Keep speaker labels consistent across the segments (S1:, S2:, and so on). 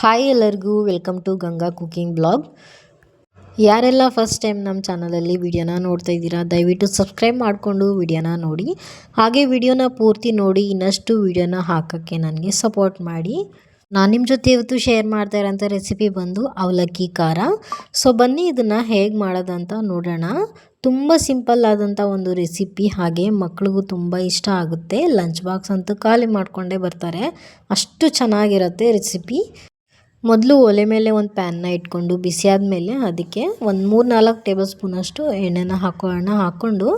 S1: Hi ಎಲ್ಲರಿಗೂ, welcome to Ganga cooking blog. ಯಾರೆಲ್ಲ first time ನಮ್ಮ ಚಾನಲಲ್ಲಿ ವಿಡಿಯೋನ ನೋಡ್ತಾ ಇದ್ದೀರಾ, ದಯವಿಟ್ಟು ಸಬ್ಸ್ಕ್ರೈಬ್ ಮಾಡಿಕೊಂಡು ವಿಡಿಯೋನ ನೋಡಿ. ಹಾಗೆ ವಿಡಿಯೋನ ಪೂರ್ತಿ ನೋಡಿ, ಇನ್ನಷ್ಟು ವಿಡಿಯೋನ ಹಾಕೋಕ್ಕೆ ನನಗೆ ಸಪೋರ್ಟ್ ಮಾಡಿ. ನಾನು ನಿಮ್ಮ ಜೊತೆ ಇವತ್ತು ಶೇರ್ ಮಾಡ್ತಾ ಇರೋಂಥ ರೆಸಿಪಿ ಬಂದು ಅವಲಕ್ಕಿ ಖಾರ. ಸೊ ಬನ್ನಿ ಇದನ್ನು ಹೇಗೆ ಮಾಡೋದಂತ ನೋಡೋಣ. ತುಂಬ ಸಿಂಪಲ್ ಆದಂಥ ಒಂದು ರೆಸಿಪಿ ಹಾಗೆ ಮಕ್ಳಿಗೂ ತುಂಬ ಇಷ್ಟ ಆಗುತ್ತೆ. ಲಂಚ್ ಬಾಕ್ಸ್ ಅಂತೂ ಖಾಲಿ ಮಾಡಿಕೊಂಡೇ ಬರ್ತಾರೆ. ಅಷ್ಟು ಚೆನ್ನಾಗಿರುತ್ತೆ ರೆಸಿಪಿ ಮೊದಲು ಒಲೆ ಮೇಲೆ ಒಂದು ಪ್ಯಾನ್ನ ಇಟ್ಕೊಂಡು ಬಿಸಿ ಆದಮೇಲೆ ಅದಕ್ಕೆ ಒಂದು ಮೂರು ನಾಲ್ಕು ಟೇಬಲ್ ಸ್ಪೂನಷ್ಟು ಎಣ್ಣೆನ ಹಾಕೋಣ ಹಾಕ್ಕೊಂಡು,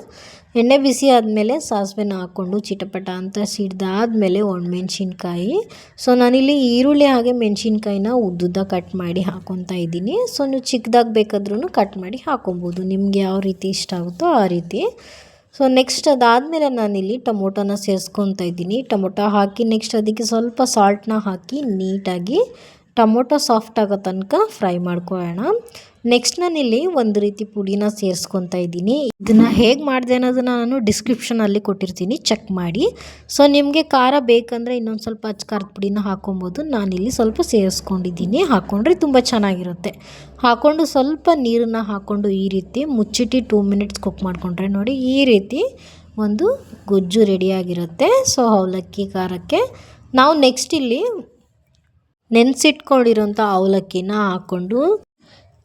S1: ಎಣ್ಣೆ ಬಿಸಿ ಆದಮೇಲೆ ಸಾಸಿವೆನ ಹಾಕ್ಕೊಂಡು ಚಿಟಪಟ ಅಂತ ಸಿಡ್ದಾದಮೇಲೆ ಒಣಮೆಣ್ಸಿನ್ಕಾಯಿ ಸೊ ನಾನಿಲ್ಲಿ ಈರುಳ್ಳಿ ಹಾಗೆ ಮೆಣಸಿನ್ಕಾಯಿನ ಉದ್ದುದ್ದ ಕಟ್ ಮಾಡಿ ಹಾಕೊತಾ ಇದ್ದೀನಿ. ಸೊ ನೀವು ಚಿಕ್ಕದಾಗಿ ಬೇಕಾದ್ರೂ ಕಟ್ ಮಾಡಿ ಹಾಕೊಬೋದು. ನಿಮಗೆ ಯಾವ ರೀತಿ ಇಷ್ಟ ಆಗುತ್ತೋ ಆ ರೀತಿ. ಸೊ ನೆಕ್ಸ್ಟ್ ಅದಾದಮೇಲೆ ನಾನಿಲ್ಲಿ ಟೊಮೊಟೊನ ಸೇರಿಸ್ಕೊತಾ ಇದ್ದೀನಿ. ಟೊಮೊಟೊ ಹಾಕಿ ನೆಕ್ಸ್ಟ್ ಅದಕ್ಕೆ ಸ್ವಲ್ಪ ಸಾಲ್ಟನ್ನ ಹಾಕಿ ನೀಟಾಗಿ ಟೊಮೊಟೊ ಸಾಫ್ಟ್ ಆಗೋ ತನಕ ಫ್ರೈ ಮಾಡ್ಕೊಳ್ಳೋಣ. ನೆಕ್ಸ್ಟ್ ನಾನಿಲ್ಲಿ ಒಂದು ರೀತಿ ಪುಡಿನ ಸೇರಿಸ್ಕೊತಾ ಇದ್ದೀನಿ. ಇದನ್ನು ಹೇಗೆ ಮಾಡಿದೆ ಅನ್ನೋದನ್ನು ನಾನು ಡಿಸ್ಕ್ರಿಪ್ಷನಲ್ಲಿ ಕೊಟ್ಟಿರ್ತೀನಿ. ಚೆಕ್ ಮಾಡಿ. ಸೊ ನಿಮಗೆ ಖಾರ ಬೇಕಂದರೆ ಇನ್ನೊಂದು ಸ್ವಲ್ಪ ಅಚ್ಚ ಖಾರದ ಪುಡಿನ ಹಾಕೊಬೋದು. ನಾನಿಲ್ಲಿ ಸ್ವಲ್ಪ ಸೇರಿಸ್ಕೊಂಡಿದ್ದೀನಿ. ಹಾಕ್ಕೊಂಡ್ರೆ ತುಂಬ ಚೆನ್ನಾಗಿರುತ್ತೆ. ಹಾಕ್ಕೊಂಡು ಸ್ವಲ್ಪ ನೀರನ್ನು ಹಾಕ್ಕೊಂಡು ಈ ರೀತಿ ಮುಚ್ಚಿಟ್ಟು ಟೂ ಮಿನಿಟ್ಸ್ ಕುಕ್ ಮಾಡಿಕೊಂಡ್ರೆ ನೋಡಿ ಈ ರೀತಿ ಒಂದು ಗೊಜ್ಜು ರೆಡಿಯಾಗಿರುತ್ತೆ ಸೊ ಅವಲಕ್ಕಿ, ಖಾರಕ್ಕೆ. ನಾವು ನೆಕ್ಸ್ಟ್ ಇಲ್ಲಿ ನೆನೆಸಿಟ್ಕೊಂಡಿರೋಂಥ ಅವಲಕ್ಕಿನ ಹಾಕ್ಕೊಂಡು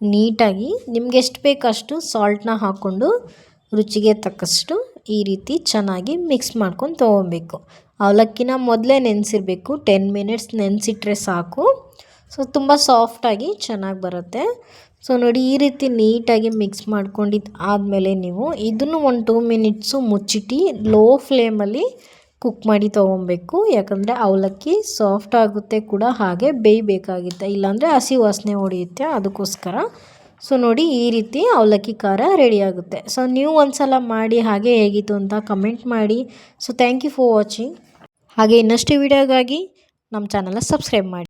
S1: ನೀಟಾಗಿ ನಿಮ್ಗೆ ಎಷ್ಟು ಬೇಕಷ್ಟು ಸಾಲ್ಟನ್ನ ಹಾಕ್ಕೊಂಡು ರುಚಿಗೆ ತಕ್ಕಷ್ಟು ಈ ರೀತಿ ಚೆನ್ನಾಗಿ ಮಿಕ್ಸ್ ಮಾಡ್ಕೊಂಡು ತೊಗೊಬೇಕು. ಅವಲಕ್ಕಿನ ಮೊದಲೇ ನೆನೆಸಿರ್ಬೇಕು ಟೆನ್ ಮಿನಿಟ್ಸ್ ನೆನೆಸಿಟ್ರೆ ಸಾಕು. ಸೊ ತುಂಬ ಸಾಫ್ಟಾಗಿ ಚೆನ್ನಾಗಿ ಬರುತ್ತೆ. ಸೊ ನೋಡಿ ಈ ರೀತಿ ನೀಟಾಗಿ ಮಿಕ್ಸ್ ಮಾಡ್ಕೊಂಡಿದ್ದು ಆದಮೇಲೆ ನೀವು ಇದನ್ನು ಒಂದು ಟೂ ಮಿನಿಟ್ಸು ಮುಚ್ಚಿಟ್ಟು ಲೋ ಫ್ಲೇಮಲ್ಲಿ ಕುಕ್ ಮಾಡಿ ತೊಗೊಬೇಕು. ಯಾಕಂದರೆ ಅವಲಕ್ಕಿ ಸಾಫ್ಟ್ ಆಗುತ್ತೆ ಕೂಡ, ಹಾಗೆ ಬೇಯಬೇಕಾಗುತ್ತೆ. ಇಲ್ಲಾಂದರೆ ಹಸಿ ವಾಸನೆ ಹೊಡೆಯುತ್ತೆ ಅದಕ್ಕೋಸ್ಕರ. ಸೊ ನೋಡಿ ಈ ರೀತಿ ಅವಲಕ್ಕಿ ಖಾರ ರೆಡಿ ಆಗುತ್ತೆ. ಸೊ ನೀವು ಒಂದು ಸಲ ಮಾಡಿ ಹಾಗೆ ಹೇಗಿತ್ತು ಅಂತ ಕಮೆಂಟ್ ಮಾಡಿ. So thank you for watching ಹಾಗೆ ಇನ್ನಷ್ಟು ವೀಡಿಯೋಗಾಗಿ ನಮ್ಮ ಚಾನಲ್ನ ಸಬ್ಸ್ಕ್ರೈಬ್ ಮಾಡಿ.